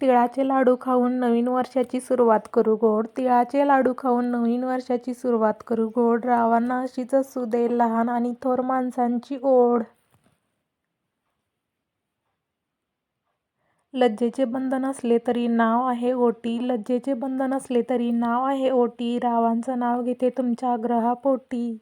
तिळाचे लाडू खाऊन नवीन वर्षाची सुरुवात करू गोड. तिळाचे लाडू खाऊन नवीन वर्षाची सुरुवात करू गोड. रावांना अशीच असू दे लहान आणि थोर माणसांची ओढ. लज्जेचे बंधन असले तरी नाव आहे ओटी. लज्जेचे बंधन असले तरी नाव आहे ओटी. रावांचं नाव घेते तुमच्या आग्रहापोटी.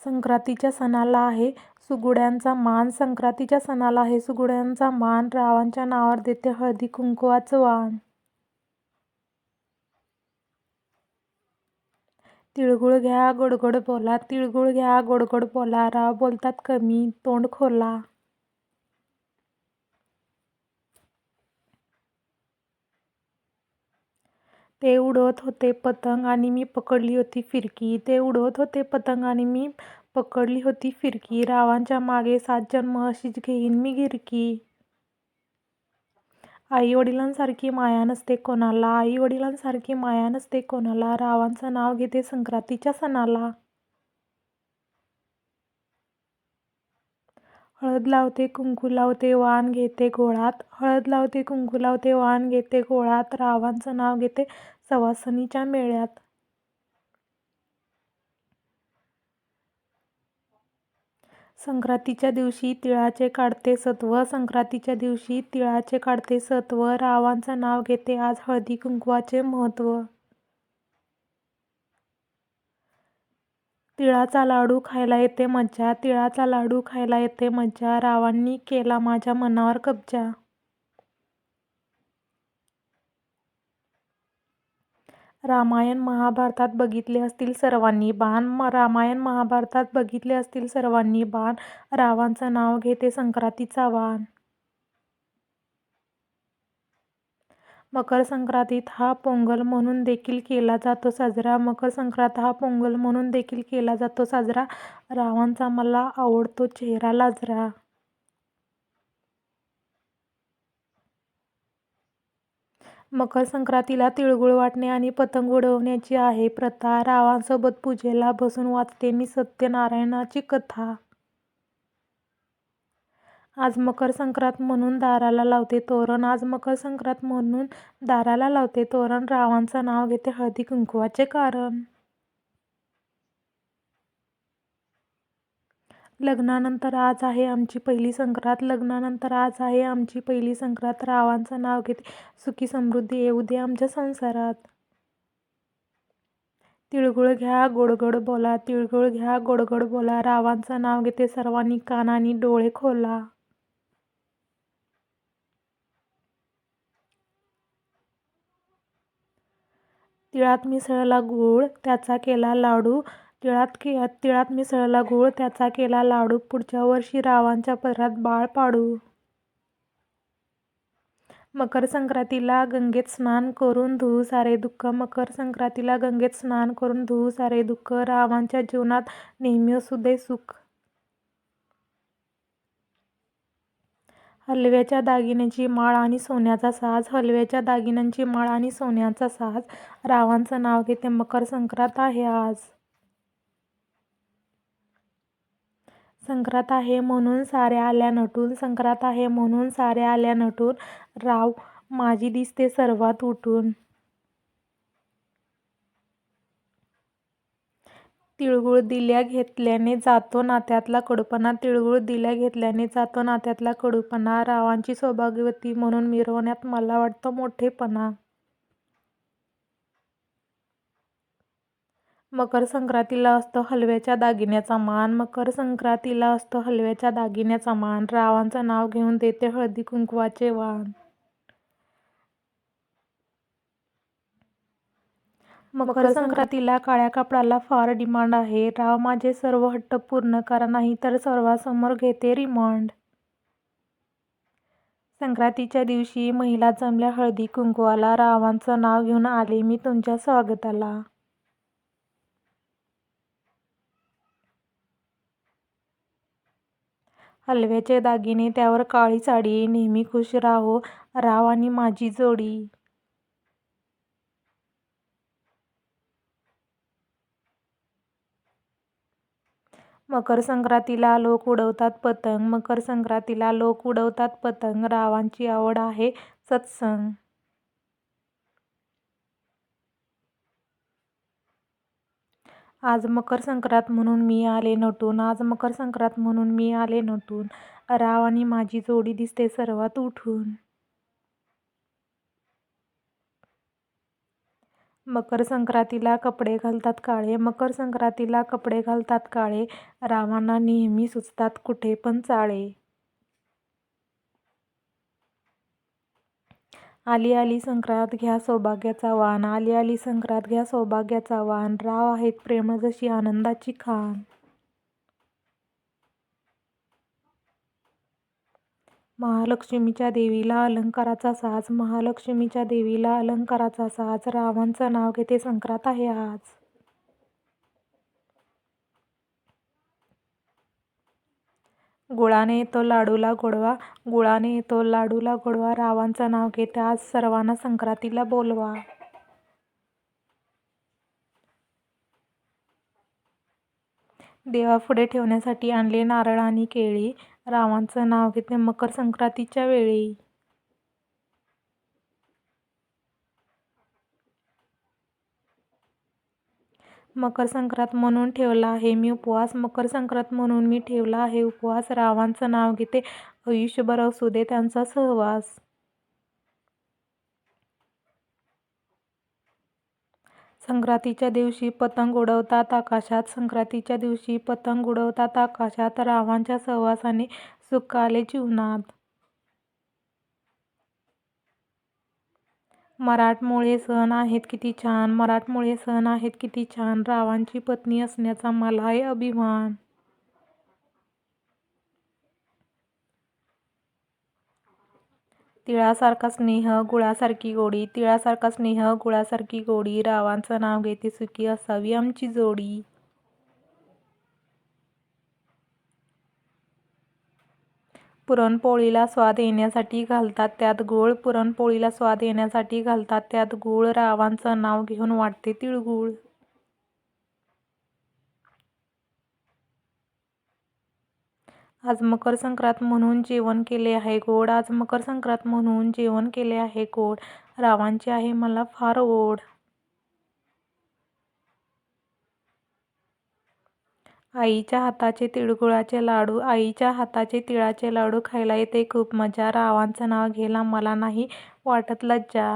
संक्रांतीच्या सणाला आहे सुगुड्यांचा मान संक्रांतीच्या सणाला आहे. सुगुड्यांचा मान रावांच्या नावावर देते. हळदी कुंकवाचं वाण तिळगुळ घ्या गोडगोड बोला. तिळगुळ घ्या गोडगोड बोला. राव बोलतात कमी तोंड खोला. ते उडवत होते पतंग आणि मी पकडली होती फिरकी. ते उडवत होते पतंग आणि मी पकडली होती फिरकी. रावांच्या मागे सात जन्म अशीच घेईन मी गिरकी. आई वडिलांसारखी माया नसते कोणाला. आई वडिलांसारखी माया नसते कोणाला. रावांचं नाव घेते संक्रांतीच्या सणाला. हळद लावते कुंकू लावते वाण घेते गोळात. हळद लावते कुंकू लावते वाण घेते गोळात. रावांचं नाव घेते सवासणीच्या मेळ्यात. संक्रांतीच्या दिवशी तिळाचे काढते सत्व. संक्रांतीच्या दिवशी तिळाचे काढते सत्व. रावांचं नाव घेते आज हळदी कुंकवाचे महत्त्व तिळाचा लाडू खायला येते मज्जा. तिळाचा लाडू खायला येते मज्जा. रावांनी केला माझ्या मनावर कब्जा. रामायण महाभारतात बघितले असतील सर्वांनी बाण. रामायण महाभारतात बघितले असतील सर्वांनी बाण. रावांचं नाव घेते संक्रांतीचा वाण. मकर संक्रांतीत हा पोंगल म्हणून देखील केला जातो साजरा. मकर संक्रांत हा पोंगल म्हणून देखील केला जातो साजरा. रावांचा मला आवडतो चेहरा लाजरा. मकर संक्रांतीला तिळगुळ वाटणे आणि पतंग उडवण्याची आहे. प्रथा रावांसोबत पूजेला बसून वाचते मी सत्यनारायणाची कथा. आज मकर संक्रांत म्हणून दाराला लावते तोरण. आज मकर संक्रांत म्हणून दाराला लावते तोरण. रावांचं नाव घेते हळदी कुंकवाचे कारण. लग्नानंतर आज आहे आमची पहिली संक्रांत लग्नानंतर आज आहे आमची पहिली संक्रांत. रावांचं नाव घेते. सुखी समृद्धी येऊ दे आमच्या संसारात. तिळगुळ घ्या गोडगोड बोला. तिळगुळ घ्या गोडगोड बोला. रावांचं नाव घेते. सर्वांनी कानानी डोळे खोला. तिळात मिसळला गूळ त्याचा केला लाडू. तिळात के तिळात मिसळला गूळ त्याचा केला लाडू. पुढच्या वर्षी रावांच्या पदरात बाळ पाडू. मकर संक्रांतीला गंगेत स्नान करून धुऊ सारे दुःख. मकर संक्रांतीला गंगेत स्नान करून धुऊ सारे दुःख. रावांच्या जीवनात नेहमी असू दे सुख. हलव्याच्या दागिन्यांची माळ आणि सोन्याचा साज. हलव्याच्या दागिन्यांची माळ आणि सोन्याचा साज. रावांचं नाव घेते मकर संक्रांत आहे आज. संक्रांत आहे म्हणून साऱ्या आल्या नटून. संक्रांत आहे म्हणून साऱ्या आल्या नटून. राव माझी दिसते सर्वात उठून. तिळगुळ दिल्या घेतल्याने जातो नात्यातला कडूपणा. तिळगुळ दिल्या घेतल्याने जातो नात्यातला कडूपणा. रावांची सौभाग्यवती म्हणून मिरवण्यात मला वाटतं मोठेपणा. मकर संक्रांतीला असतो हलव्याच्या दागिन्याचा मान. मकर संक्रांतीला असतो हलव्याच्या दागिन्याचा मान. रावांचं नाव घेऊन देते हळदी कुंकवाचे वाण. मकर संक्रांतीला काळ्या कापडाला फार डिमांड आहे. राव माझे सर्व हट्ट पूर्ण करा नाही तर सर्वांसमोर घेते रिमांड. संक्रांतीच्या दिवशी महिला जमल्या हळदी कुंकवाला. रावांचं नाव घेऊन आले मी तुमच्या स्वागताला. हलव्याचे दागिने त्यावर काळी साडी नेहमी खुश राहो राव आणि माझी जोडी. मकर संक्रांतीला लोक उडवतात पतंग मकर संक्रांतीला लोक उडवतात पतंग रावांची आवड आहे सत्संग. आज मकर संक्रांत म्हणून मी आले नटून आज मकर संक्रांत म्हणून मी आले नटून. राव आणि माझी जोडी दिसते सर्वात उठून. मकर संक्रांतीला कपडे घालतात काळे मकर संक्रांतीला कपडे घालतात काळे. रावांना नेहमी सुचतात कुठे पण चाळे. आली आली संक्रांत घ्या सौभाग्याचा वाण. आली आली संक्रांत घ्या सौभाग्याचा वाण. राव आहेत प्रेम जशी आनंदाची खाण. महालक्ष्मीच्या देवीला अलंकाराचा साज. महालक्ष्मीच्या देवीला अलंकाराचा साज. रावांचं नाव घेते संक्रांत आहे आज. गुळाने येतो लाडूला गोडवा गुळाने येतो लाडूला गोडवा. रावांचं नाव घेते आज सर्वांना संक्रांतीला बोलवा. देवापुढे ठेवण्यासाठी आणले नारळ आणि केळी. रावांचं नाव घेते मकर संक्रांतीच्या वेळी. मकर संक्रांत म्हणून ठेवला आहे मी उपवास. मकर संक्रांत म्हणून मी ठेवला आहे उपवास. रावांचं नाव घेते. आयुष्यभर असू दे त्यांचा सहवास. संक्रांतीच्या दिवशी पतंग उडवतात आकाशात. संक्रांतीच्या दिवशी पतंग उडवतात आकाशात. रावांच्या सहवासाने सुख आले जीवनात. मराठमोळे सण आहेत किती छान. मराठमोळे सण आहेत किती छान. रावांची पत्नी असण्याचा मला आहे अभिमान. तिळासारखा स्नेह गुळासारखी गोडी. तिळासारखा स्नेह गुळासारखी गोडी. रावांचं नाव घेते सुखी असावी आमची जोडी. पुरणपोळीला स्वाद येण्यासाठी घालतात. त्यात गूळ पुरणपोळीला स्वाद येण्यासाठी घालतात. त्यात गूळ रावांचं नाव घेऊन वाटते तिळगूळ. आज मकर संक्रांत म्हणून जेवण केले आहे गोड. आज मकर संक्रांत म्हणून जेवण केले आहे गोड. रावांची आहे मला फार ओढ. आईच्या हाताचे तिळगुळाचे लाडू आईच्या हाताचे तिळाचे लाडू खायला येते. खूप मजा. रावांचं नाव घ्यायला मला नाही वाटत लज्जा.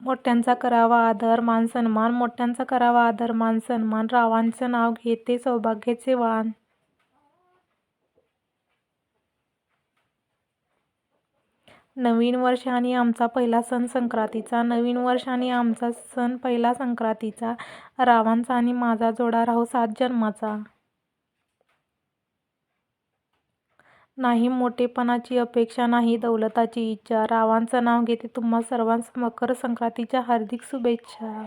मोठ्यांचा करावा आदर मान सन्मान. मोठ्यांचा करावा आदर मान सन्मान. रावांचं नाव घेते सौभाग्याचे वाण. नवीन वर्ष आणि आमचा पहिला सण संक्रांतीचा. नवीन वर्ष आणि आमचा सण पहिला संक्रांतीचा. रावांचा आणि माझा जोडा राहू सात जन्माचा. नाही मोठेपणाची अपेक्षा नाही दौलताची इच्छा. रावांचं नाव घेते तुम्हा सर्वांस मकर संक्रांतीच्या हार्दिक शुभेच्छा.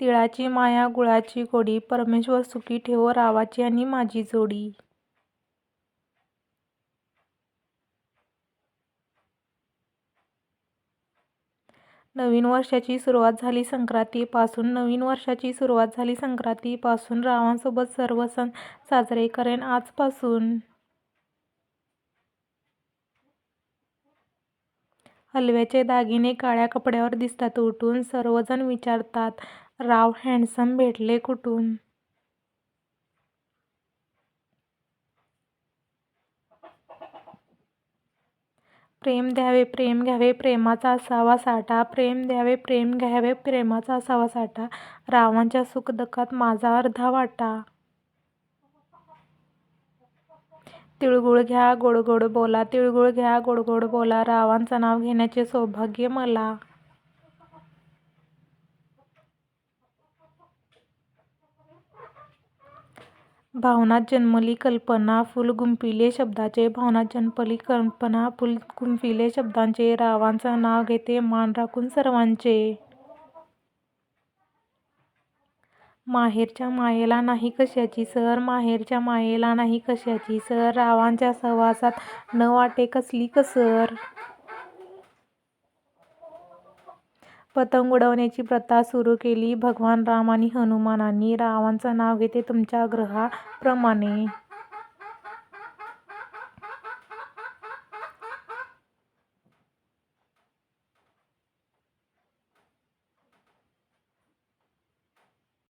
तिळाची माया गुळाची गोडी परमेश्वर सुखी ठेवो रावाची आणि माझी जोडी. नवीन वर्षाची सुरुवात झाली संक्रांतीपासून. नवीन वर्षाची सुरुवात झाली संक्रांतीपासून. रावांसोबत सर्व सण साजरे करेन आजपासून. हलव्याचे दागिने काळ्या कपड्यावर दिसतात उठून सर्वजण विचारतात राव हँडसम भेटले कुठून? प्रेम द्यावे प्रेम घ्यावे प्रेमाचा असावा साठा. प्रेम द्यावे प्रेम घ्यावे प्रेमाचा असावा साठा. रावांच्या सुखदुःखात माझा अर्धा वाटा. तिळगुळ घ्या गोड गोड बोला. तिळगुळ घ्या गोड गोड बोला. रावांचं नाव घेण्याचे सौभाग्य मला. भावनात जन्मली कल्पना फुल गुंफिले शब्दाचे. भावनात जन्मली कल्पना फुल गुंफिले शब्दांचे. रावांचं नाव घेते मान राखून सर्वांचे. माहेरच्या मायेला नाही कशाची सर. माहेरच्या मायेला नाही कशाची सर. रावांच्या सहवासात न वाटे कसली कसर. पतंग उडवण्याची प्रथा सुरू केली भगवान राम आणि हनुमानांनी. रावणाचं नाव घेते तुमच्या आग्रहाप्रमाणे.